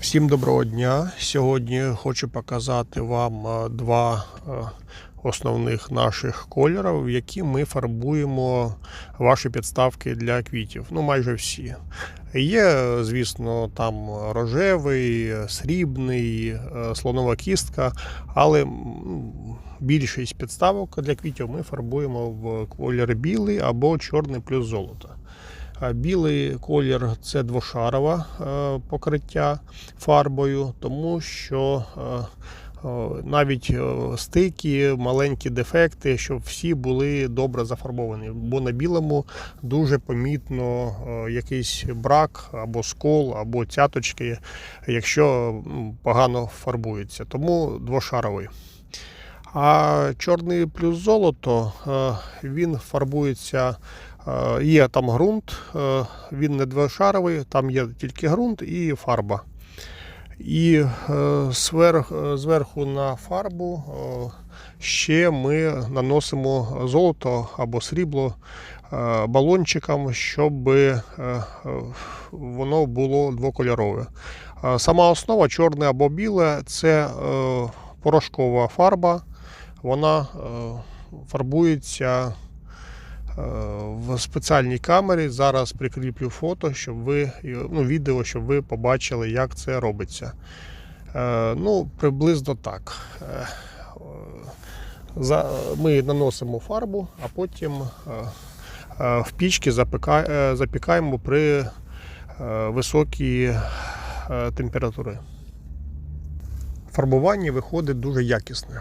Всім доброго дня. Сьогодні хочу показати вам е, два е, основних наших кольорів, які ми фарбуємо ваші підставки для квітів. Ну, майже всі. Є, звісно, там рожевий, срібний, е, слонова кістка, але більшість підставок для квітів ми фарбуємо в колір білий або чорний плюс золото. Білий колір це двошарове покриття фарбою, тому що е, е, навіть е, стики, маленькі дефекти, щоб всі були добре зафарбовані. Бо на білому дуже помітно якийсь брак або скол, або цяточки, якщо погано фарбується. Тому двошаровий. А чорний плюс золото він фарбується. Е, Є там ґрунт, е, він не двошаровий, там є тільки ґрунт і фарба. І е, зверху на фарбу ще ми наносимо золото або срібло балончиком, щоб воно було двокольорове. Сама основа чорне або біле це порошкова фарба. Вона фарбується в спеціальній камері. Зараз прикріплю фото, щоб ви ну, відео, щоб ви побачили, як це робиться. Е, Ну, приблизно так. Е, Ми наносимо фарбу, а потім е, е, в пічці е, запікаємо при е, високій е, температурі. Фарбування виходить дуже якісне.